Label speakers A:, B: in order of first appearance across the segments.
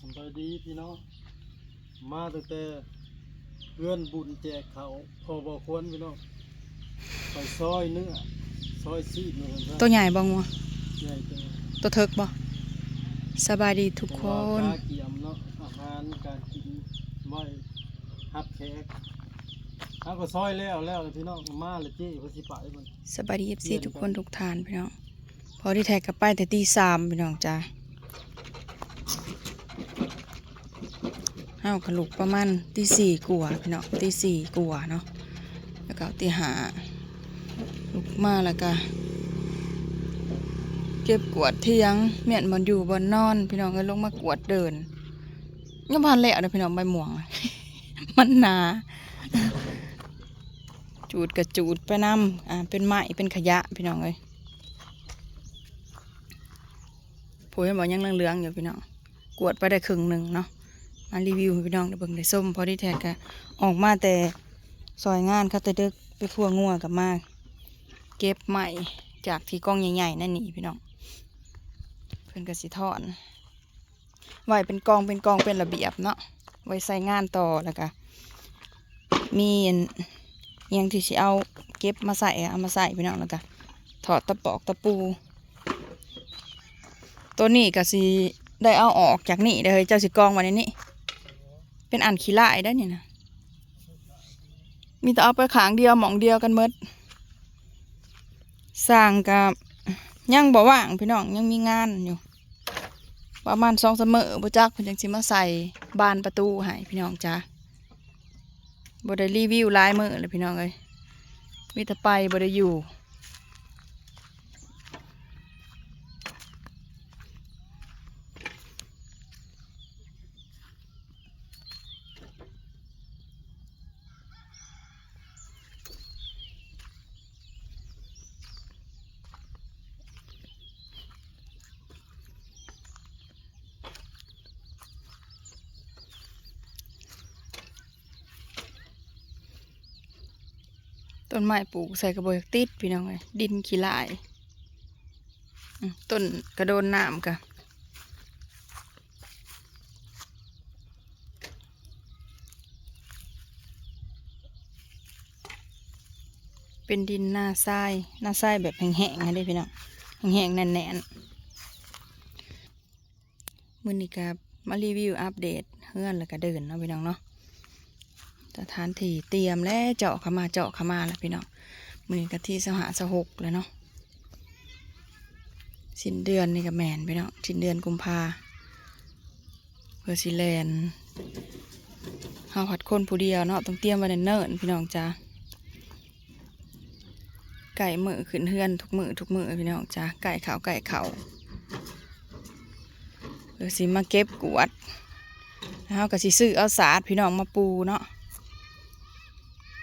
A: สบายดีพี่น้องมาตั้งแต่เพื่อนบุญแจกเขาพอบอกควรพี่น้องไปซอยเนื้อซอยซีดเนื้อ
B: ตัวใหญ่บ่งัว
A: ใหญ่จัง
B: ตัวเทิกบ่สบายดีทุกคน
A: กาเกียมเนาะอาหารการกินไว้ฮับแขกเอาก็ซอยแล้วแล้วพี่น้องมาเลยจี้เพนสิไปมัน
B: สบายดี FC ทุกคนทุกทานพี่น้องพอที่แท็กกลับไปแต่ตีสามพี่น้องจ้า เฮากระลุกประมาณตีสี่กว่าพี่น้องตีสี่กว่าเนาะแล้วก็ตีหาลุกมาแล้วก็เก็บกวดเที่ยงเมียนมันอยู่บนนอน พี่น้องก็ลงมากวดเดินยังพันแล้วนะพี่น้องใบหม่วง มันหนา จูดกับจูดไปน้ำอ่าเป็นไม้เป็นขยะพี่น้องเลยผู้ยังบอกยังเหลืองๆอยู่พี่น้องกวดไปได้ครึ่งหนึ่งเนาะ มารีวิวให้พี่น้องได้เบิ่งได้ส้มพอที่แท้ก็ออกมาแต่ซอยงานครับแต่เด็กไปพัวงัวกับมาเก็บใหม่จากที่กล้องใหญ่ๆนั่นนี่พี่น้องเพื่อนกระสิทอนไว้เป็นกองเป็นกองเป็นระเบียบเนาะไว้ใส่งานต่อแล้วก็มีอันอิหยังที่สิเอาเก็บมาใส่เอามาใส่พี่น้องแล้วก็ถอดตะปอกตะปู ตัวนี้ก็สิได้เอาออกจากนี่เด้เฮ้ยเจ้าสิกองไว้ในนี้ เป็นอันขี้ลายได้อนี่นะ มีแต่เอาไปขางเดียวหมองเดียวกันเมดสร้างกับยังบ่ว่างพี่น้องยังมีงานอยู่ ประมาณสองเสมอบ่จักเพิ่นจังสิมาใส่บานประตูให้พี่น้องจ้าบ่ได้รีวิวลายมือเลยพี่น้องเอ้ยมีแต่ไปบ่ได้อยู่ นไม้ปลูกใส่กระบอกติดพี่น้องเอ้ยดินขี้ลายต้นกระโดนน้ำกะเป็นดินหน้าทรายหน้าทรายแบบแห้งๆนะเด้พี่น้องแห้งๆแน่นๆมือนี้ก็มารีวิวอัปเดตเฮือนแล้วก็เดินเนาะพี่น้องเนาะ สถานที่เตรียมและเจาะเข้ามาเจาะเข้ามาแล้วพี่น้องมือนกะที่สหสหกแล้วเนาะสิ้นเดือนนี่ก็แมนพี่น้องสิ้นเดือนกุมภาเพื่อสิแลนเฮาผัดคนผู้เดียวเนาะต้องเตรียมไว้เนิ่นพี่น้องจ้าไก่มือขึ้นเฮือนทุกมือทุกมือพี่น้องจ้าไก่ขาวไก่เขาเพื่อสิมาเก็บกวดแล้วเราก็สิซื้อเอาสาดพี่น้องมาปูเนาะ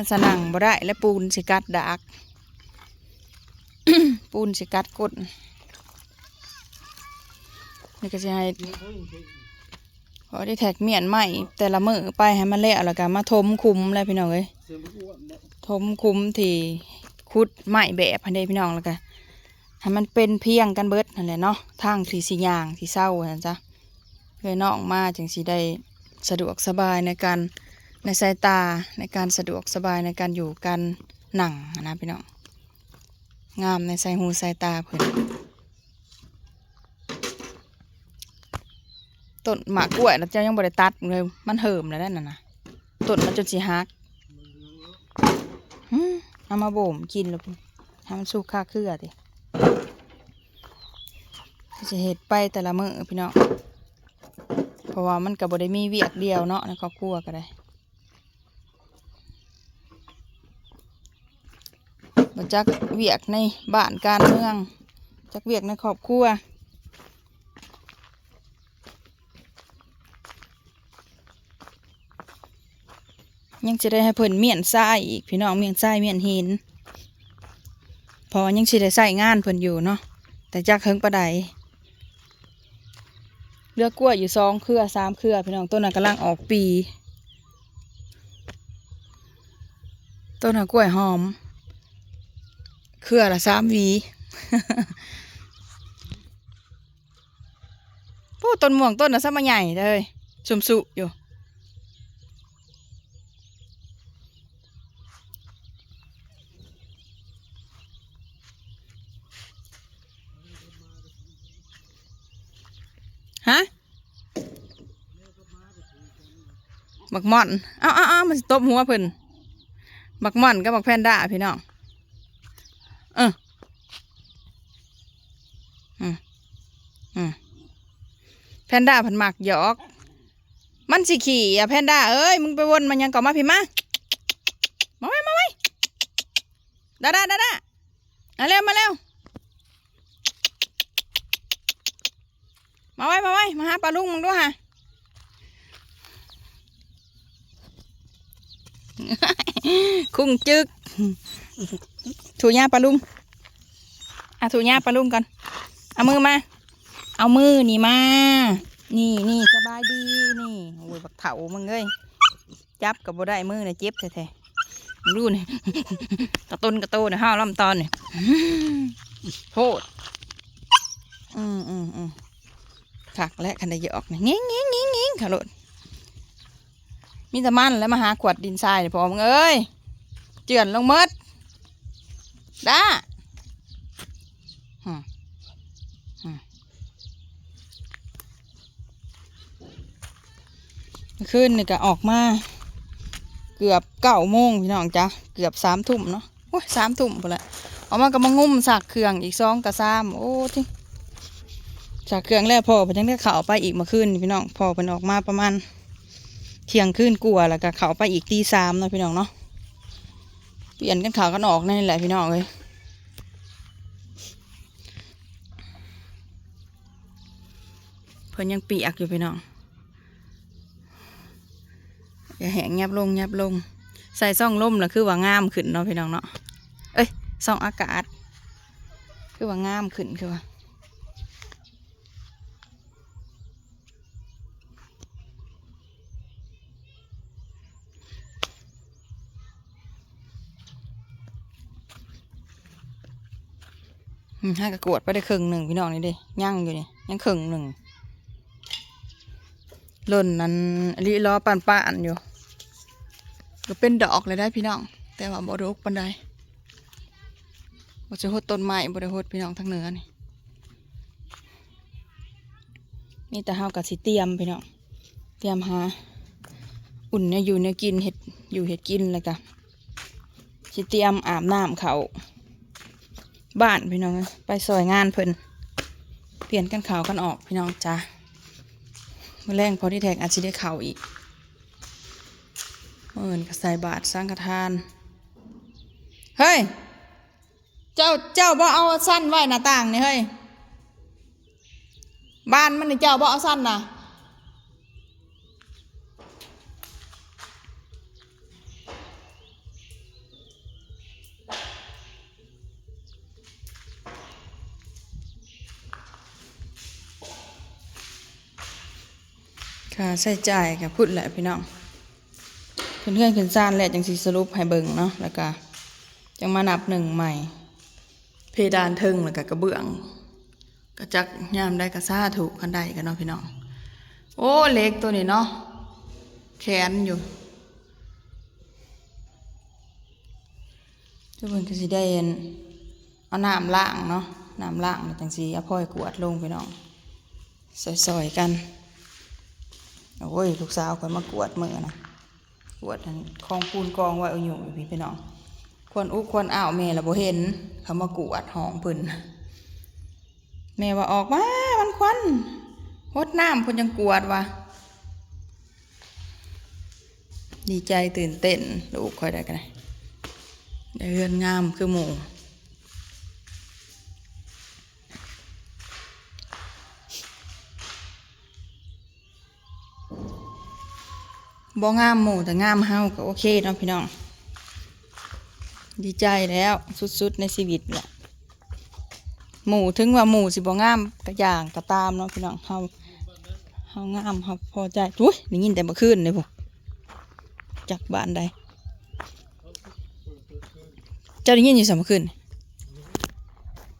B: มันสนั่งบ่ได้ และปูนสิกัดดากปูนสิกัดกดนี่ก็จะให้พอได้แท็กเมียนใหม่แต่ละมือไปให้มันแล้วแล้วก็มาทมคุมแล้วพี่น้องเอ้ยทมคุมที่คุดไม้แบบพันเดพี่น้องแล้วก็ให้มันเป็นเพียงกันเบิดนั่นแหละเนาะทางที่สียางที่เศร้านะจ๊ะเลยน้องมาจึงสิได้สะดวกสบายในการ ในสายตาในการสะดวกสบายในการอยู่กันหนังนะพี่น้องงามในสายหูสายตาเพิ่นต้นหมากกล้วยแล้วเจ้ายังบริตัดเลยมันเหิมแล้วนั่นน่ะนะต้นมันจนสีหักเอามาบ่มกินแล้วพุ่นให้มันสุกค่าเครือติจะเห็ดไปแต่ละมือพี่น้องเพราะว่ามันก็บ่ได้มีเวียกเดียวเนาะในครอบครัวก็ได้ บ่จักเวียกในบ้านการเมือง จักเวียกในครอบครัวยังจะได้ให้เพิ่นเมียนทรายอีกพี่น้องเมียนทรายเมียนหินพอยังสิได้ใส่งานเพิ่นอยู่เนาะแต่จักเฮิงประใดเลือกกล้วยอยู่สองเครือสามเครือพี่น้องต้นนั้นกำลังออกปี ต้นนั้นกล้วยหอม เครือละสามวีโอ้ต้นม่วงต้นน่ะซะมาใหญ่เลยสุมสุอยู่ฮะบักม่อน เอ้าเอ้ามันตบหัวเพิ่นบักม่อนกับบักแพนด้าพี่น้อง เอออืมอืมแพนด้าเพันหมักหยอก มันสิขี่อะแพนด้าเอ้ย มึงไปวนมันยังก่อมาพี่มา มาไว้มาไว้ดาดาดาดามาเร็วมาเร็วมาไว้มาไว้มาหาปลาลุงมึงด้วยฮะคุ้งจึก ถูหญ้าปลาลุงอะถูหญ้าปลาลุงก่อน เอามือมา เอามือนี่มา นี่นี่สบายดีนี่โอ้ยบักเถามึงเอ้ยจับกับบ่ได้มือเนี่ยเจ็บแท้ๆมึงดูนี่กระต้นกระโตเนี่ยห้าวลำตอนเนี่ยโทษอืมอืมอืมขักและคันได้เยอะออกเนี่ยงี้ยเงี้ยเงี้ยเงี้ยขาโลดมีแต่มันแล้วมาหาขวดดินทรายเนี่ยพอมึงเอ้ยเจือนลงหมด ด้าอืมอืมเมื่อคืนนี่ก็ออกมา เกือบเก้าโมงพี่น้องจ้ะเกือบสามทุ่มเนาะโอ้ยสามทุ่มไปละออกมาก็มางุ่มสักเครื่องอีกสองกับสามโอ้ที่สักเครื่องแล้วพอไปยังได้เข่าไปอีกมื่อคืนพี่น้องพอเป็นออกมาประมาณเที่ยงคืนกลัวแล้วก็เข่าไปอีกตีสามเนาะพี่น้องเนาะ เปลี่ยนกันขากันออกนั่นแหละพี่น้องเลยเพิ่นยังปียกอยู่พี่น้อง อย่าแหงยับลงยับลง ใส่ซ่องล่มนะคือว่างามขึ้นเนาะพี่น้องเนาะ เอ้ยซ่องอากาศ คือว่างามขึ้นคือว่า ให้กระกวดไปได้ครึ่งหนึ่งพี่น้องนี่เดิย่างอยู่นี่ยังครึ่งหนึ่งล่นนั้นลิล้อปานปานอยู่ก็เป็นดอกเลยได้พี่น้อง แต่ว่าบ่ดกปานใดบ่จะหดต้นไม้บ่ได้หดพี่น้องทางเหนือนี่มีแต่เฮากับสิเตรียมพี่น้องเตรียมหาอุ่นเนี่ยอยู่เนี่ยกินเห็ดอยู่เห็ดกินเลยกะสิเตรียมอาบน้ำเขา บ้านพี่น้อง ไปซอยงานเพิ่นเปลี่ยนกันข่าวกันออกพี่น้องจ้ามื่อแรงพอที่แท็กอาจจะได้ข่าวอีกเมื่อเอินก็ใส่บาทสร้างกระทาน เฮ้ย เจ้าเจ้าบ่เอาสั้นไว้หน้าต่างนี่เฮ้ย บ้านมันนี่เจ้าบ่เอาสั้นนะ ค่ะใส่ใจายกับพูดแหละพี่น้องเพื่อนเพื่อนขึ้นซ่านแหละจังสีสรุปให้เบิ่งเนาะแล้วก็จังมานับหนึ่งใหม่ เพดานเทิงแล้วก็กระเบื้องก็จักยามได้กระซ่าถูกคันใดกันเนาะพี่น้องโอ้เล็กตัวนี้เนาะแขนอยู่ทุกคนก็สิได้เห็นเอาน้ำล้างเนาะน้ำล้างจังสีเอาพ่อยกวดลงพี่น้องซอยๆกัน โอ้ย ลูกสาวคอยมากวดมือนะกวดอันคลองปูนกองไว้เอาอยู่อยู่พี่พี่น้องควรอุกควรอ้าวแม่ละบ่เห็น เขามากวดห้องเพิ่นแม่ว่าออกมา มันควันหดน้ำเพิ่นยังกวดว่ะดีใจตื่นเต้นลูกคอยได้กันเยได้เรือนงามคือหมู่ บ่งามหมู่แต่งามเฮาก็โอเคเนาะพี่น้อง ดีใจแล้วสุดๆในชีวิตแหละหมู่ถึงว่าหมู่สิบ่งามก็อย่างก็ตามเนาะพี่น้องเฮาเฮางามเฮาพอใจอุ้ยได้ยินแต่เมื่อคืนเลยพวกจากบ้านใดเจ้าได้ยินอยู่สามเมื่อคืน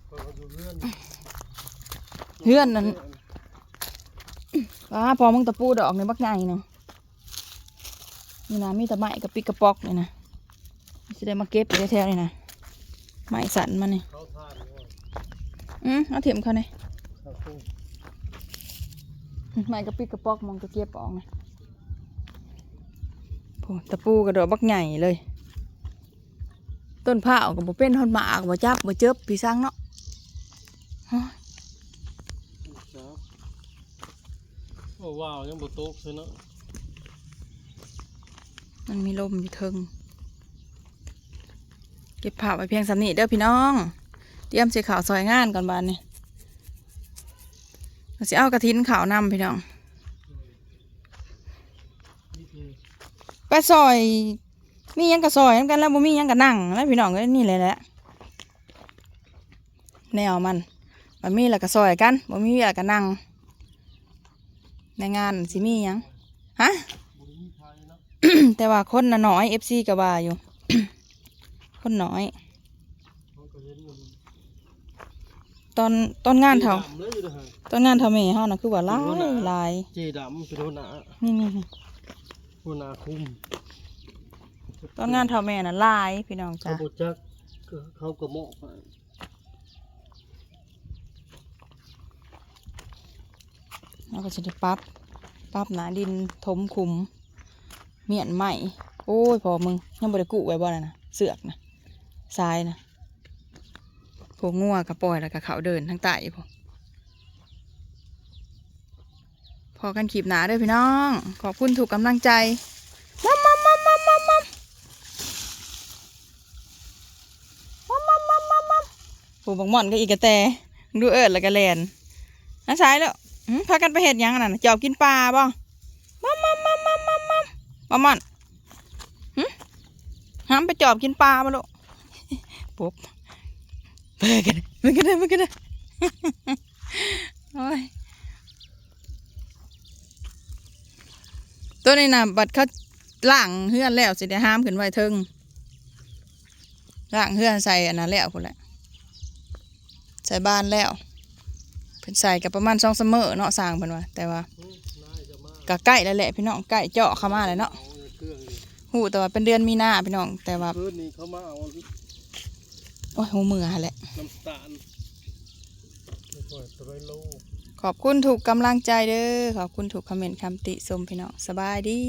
A: เปิดอยู่เรื่อน
B: นั้นป้าพอมึงตะปูดอกในบักใหญ่เนาะ นี่นะมีแต่ไม้กับปิกกระปอกนี่นะจะได้มาเก็บไปแท้ๆนี่นะไม้สันมันนี่
A: เขาทานว่า
B: อืมเอาเถียมเขาเนี่ย
A: เขาคง
B: ไม้กับปิกกระปอกมองจะเก็บออกนะโอ้ตะปูกระโดดบักใหญ่เลย ต้นผ้าวกับบ่เป็นทอนหมากบ่จับบ่เจ็บพี่สร้างเนาะโอ้ย
A: จ้าโอ้ว้าวยังบ่ตกเลยเนาะ
B: มันมีลมอยู่เทิง เก็บผ้าไว้เพียงสำนีเด้อพี่น้อง เตรียมเสียข่าวซอยงานก่อนบานนี่เราสิเอากระถินขาวนำพี่น้อง ไปซอย มียังกระซอยกันแล้วบ่มียังกระนั่งแล้วพี่น้องก็นี่เลยแหละแนวมันบ่มีแล้วก็ซอยกันบ่มีแล้วก็นั่งในงานสิมียังฮะ แต่ว่าคนน่ะน้อย FC ก็ว่าอยู่ คนน้อย
A: เขาก็เห็นอยู่
B: ตอนตอนงานเท่า
A: ดำเลยอยู่นะฮะ
B: ตอนงานเท่าแม่เฮาน่ะคือว่าหลายหลาย
A: เจดำเป็นหัวหน้า
B: นี่นี่นี่
A: หัวหน้าคุม
B: ตอนงานเท่าแม่น่ะหลายพี่น้อง
A: เขา
B: จ้ะ
A: บจักก็เขาก็เหมาะไป
B: เราก็จะได้ปรับปรับหนาดินถมขุม เมียนใหม่ โอ้ยพอมึงยังบ่ได้กุไว้บ่น่ะนะเสือกนะทรายนะพวกงัวกับปล่อยแล้วก็เขาเดินทั้งใต้พอพอกันขีบหนาด้อพี่น้อง ขอบคุณถูกกำลังใจมัมมัมมัมมัมมัมมัมมัมมัมมัมมัมมัมผู้บักหม่อนก็อีกระแตดูเอิดแล้วก็แลนน้าสายแล้วหืมพากันไปเห็ดยังน่ะนะจอบกินปลาบ่มัมมัมมัมมัมมัม มัมมันห้ามไปจอบกินปลาบ่ลูกปุ๊บไปกันไปกันไปกันโอ้ยตัวนี้นะบัดเขาล่างเฮือนแล้วสิได้ห้ามขึ้นไว้เทิงล่างเฮือนใส่อันนั้นแล้วพุ่นแหละใส่บ้านแล้วเพิ่นใส่กับประมาณสองเสมอเนาะสร้างเพิ่นว่าแต่ว่า ก็ใกล้แล้วแหละพี่น้องใกล้เจาะเข้ามาแล้วเนาะ
A: เอาเครื่องนี่
B: หูแต่ว่าเป็นเดือนมีนาพี่น้องแต่ว่า
A: คืนนี้เขามาเอา
B: โอ้ยหูมือหาแหละ
A: น้ำตาลไม่ค่อยตะไลโล
B: ขอบคุณถูกกำลังใจเด้อขอบคุณถูกคอมเมนต์คำติชมพี่น้องสบายดี